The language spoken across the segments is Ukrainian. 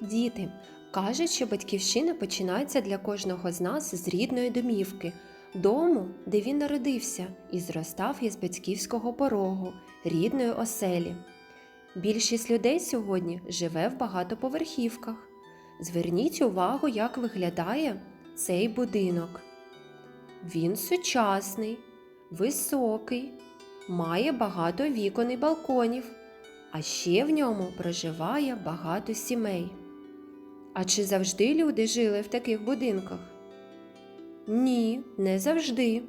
Діти кажуть, що батьківщина починається для кожного з нас з рідної домівки, дому, де він народився і зростав із батьківського порогу, рідної оселі. Більшість людей сьогодні живе в багатоповерхівках. Зверніть увагу, як виглядає цей будинок. Він сучасний, високий, має багато вікон і балконів, а ще в ньому проживає багато сімей. А чи завжди люди жили в таких будинках? Ні, не завжди.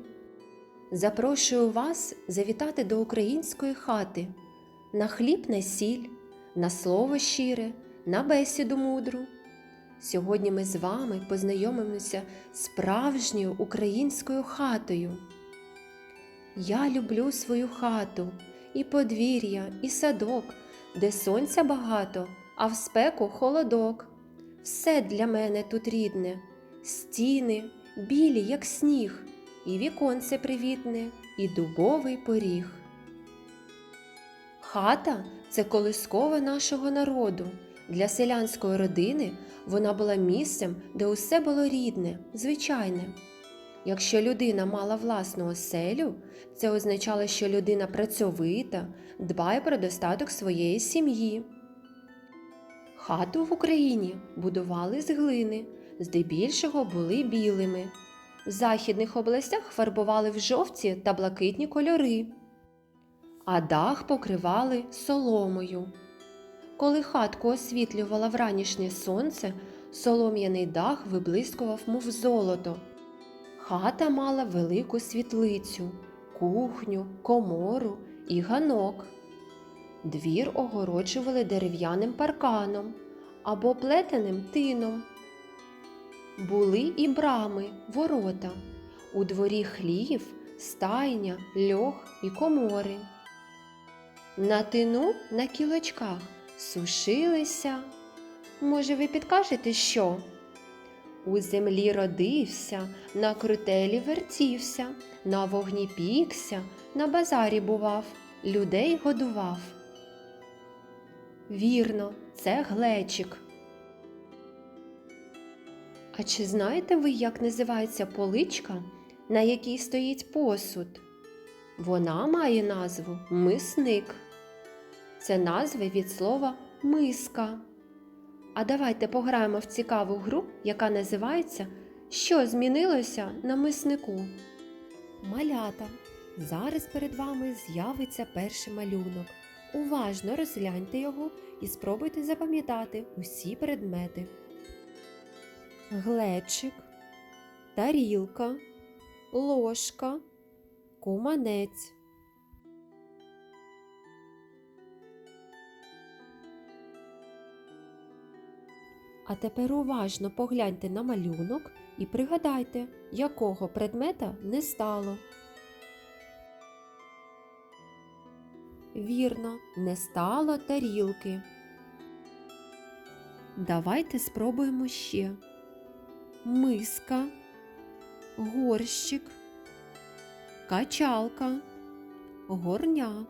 Запрошую вас завітати до української хати на хліб на сіль, на слово щире, на бесіду мудру. Сьогодні ми з вами познайомимося справжньою українською хатою. Я люблю свою хату, і подвір'я, і садок, де сонця багато, а в спеку холодок. Все для мене тут рідне, стіни, білі, як сніг, і віконце привітне, і дубовий поріг. Хата це колискова нашого народу. Для селянської родини вона була місцем, де усе було рідне, звичайне. Якщо людина мала власну оселю, це означало, що людина працьовита, дбає про достаток своєї сім'ї. Хату в Україні будували з глини, здебільшого були білими. В західних областях фарбували в жовті та блакитні кольори, а дах покривали соломою. Коли хатку освітлювало вранішнє сонце, солом'яний дах виблискував, мов золото. Хата мала велику світлицю, кухню, комору і ганок. Двір огороджували дерев'яним парканом або плетеним тином. Були і брами, ворота, у дворі хлів, стайня, льох і комори. На тину на кілочках сушилися. Може, ви підкажете, що? У землі родився, на крутелі вертівся, на вогні пікся, на базарі бував, людей годував. Вірно, це глечик. А чи знаєте ви, як називається поличка, на якій стоїть посуд? Вона має назву мисник. Це назва від слова миска. А давайте пограємо в цікаву гру, яка називається Що змінилося на миснику? Малята. Зараз перед вами з'явиться перший малюнок. Уважно розгляньте його і спробуйте запам'ятати усі предмети. Глечик, тарілка, ложка, куманець. А тепер уважно погляньте на малюнок і пригадайте, якого предмета не стало. Вірно, не стало тарілки. Давайте спробуємо ще. Миска, горщик, качалка, горня.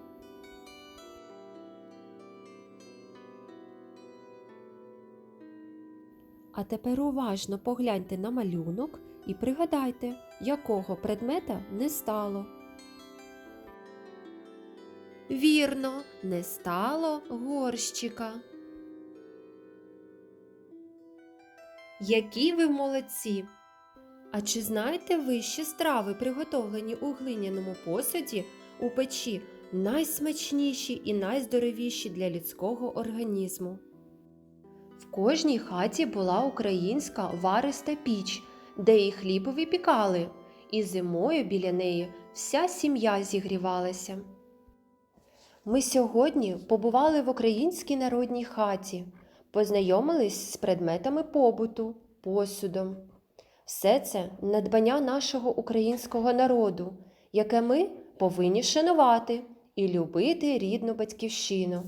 А тепер уважно погляньте на малюнок і пригадайте, якого предмета не стало. Вірно, не стало горщика. Які ви молодці! А чи знаєте ви, що страви, приготовлені у глиняному посуді у печі, найсмачніші і найздоровіші для людського організму? В кожній хаті була українська вариста піч, де і хліб випікали, і зимою біля неї вся сім'я зігрівалася. Ми сьогодні побували в українській народній хаті, познайомились з предметами побуту, посудом. Все це надбання нашого українського народу, яке ми повинні шанувати і любити рідну батьківщину.